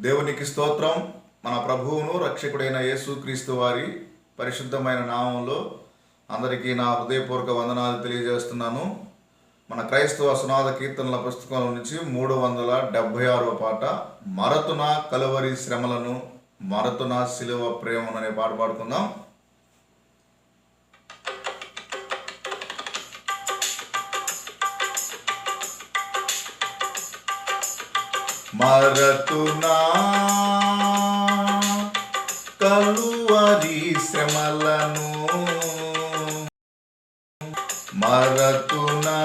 దేవునికి స్తోత్రం. మన ప్రభువును రక్షకుడైన యేసుక్రీస్తు వారి పరిశుద్ధమైన నామంలో అందరికీ నా హృదయపూర్వక వందనాలు తెలియజేస్తున్నాను. మన క్రైస్తవ సునాద కీర్తనల పుస్తకంలో నుంచి మూడు వందల డెబ్భై ఆరో పాట మరతున కలువరి శ్రమలను మరతున శిలువ ప్రేమను అనే పాట పాడుకుందాం. మరతునా కలువరి శ్రమలను మరతునా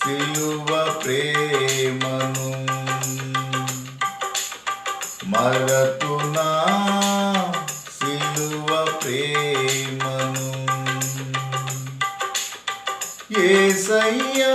సిలువ ప్రేమను మరతునా సిలువ ప్రేమను. ఏసయ్యా ఏసయ్యా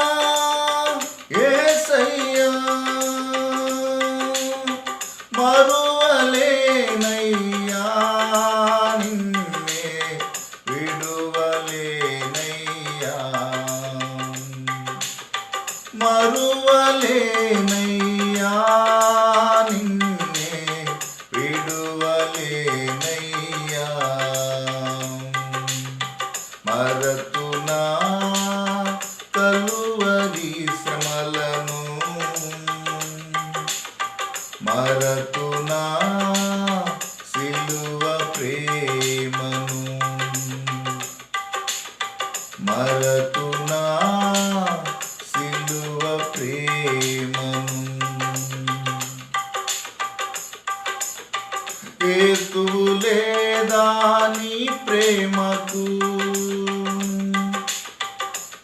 మరువలేనయ్యా నిన్నే విడువలేనయ్యా. మరతునా కలువరి శ్రమలను మరతునా సిలువ ప్రే హేతువు లేదా నీ ప్రేమకు?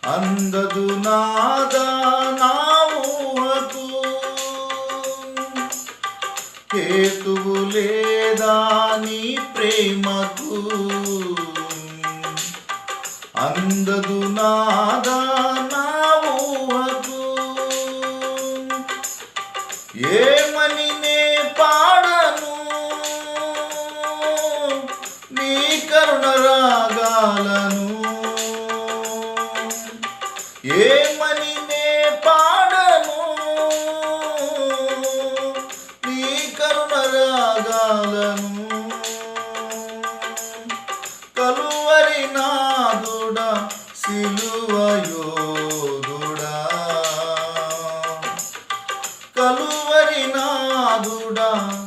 అందదు నాదా నా ఊహకు? హేతువు లేదా నీ ప్రేమకు? అందదు నాదా నా ఊహకు? ఏమని రాగాలను ఏమని నే పాడను? నీ కరుణ రాగాలను. కలువరి నాదుడ సిలువయోదుడా. కలువరి నాదుడా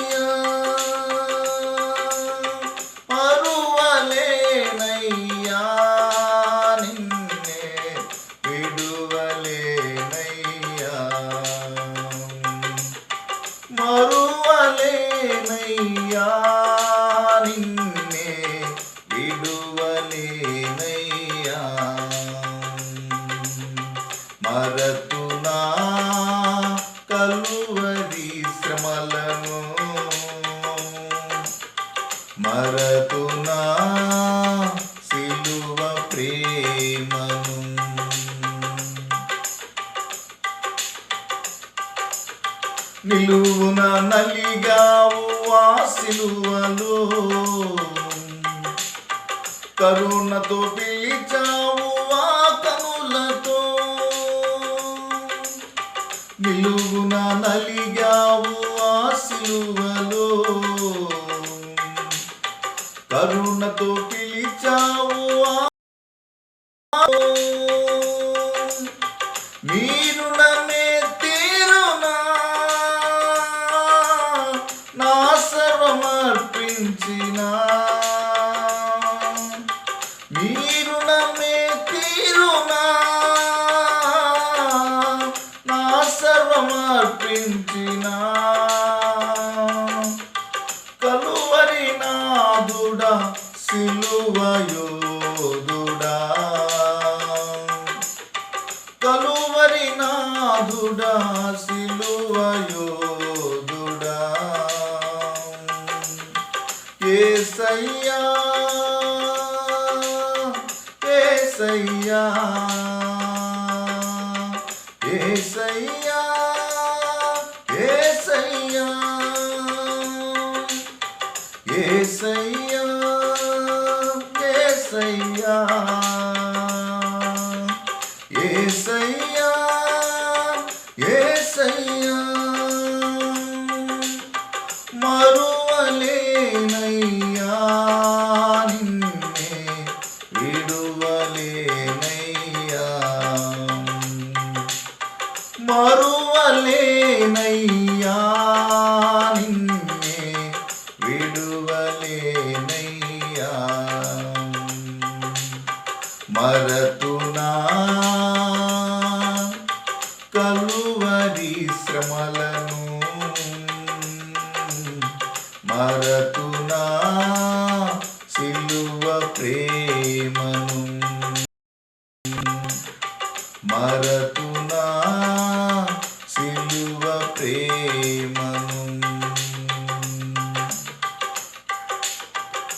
విడువలేనయ్యా. మరతునా కలువరి శ్రమలను. మరతునా సిలువ ప్రేమను. నిలువున నలి కరుణతో పిలిచావు ఆ కనులతో. నిలువున నలిగావు ఆ సిలువలో. కరుణతో పిలిచావు ఆ నీ రుణమే నాదుడా సిలువయోదుడా ఏసయ్యా ఏసయ్యా. ఏసయ్యా ఏసయ్యా. ఏసయ్యా. బరువలేనయ్యా నిన్నే విడువలేనయ్యా. మరతునా కలువరి శ్రమలను మరతునా సిలువ ప్రేమను మర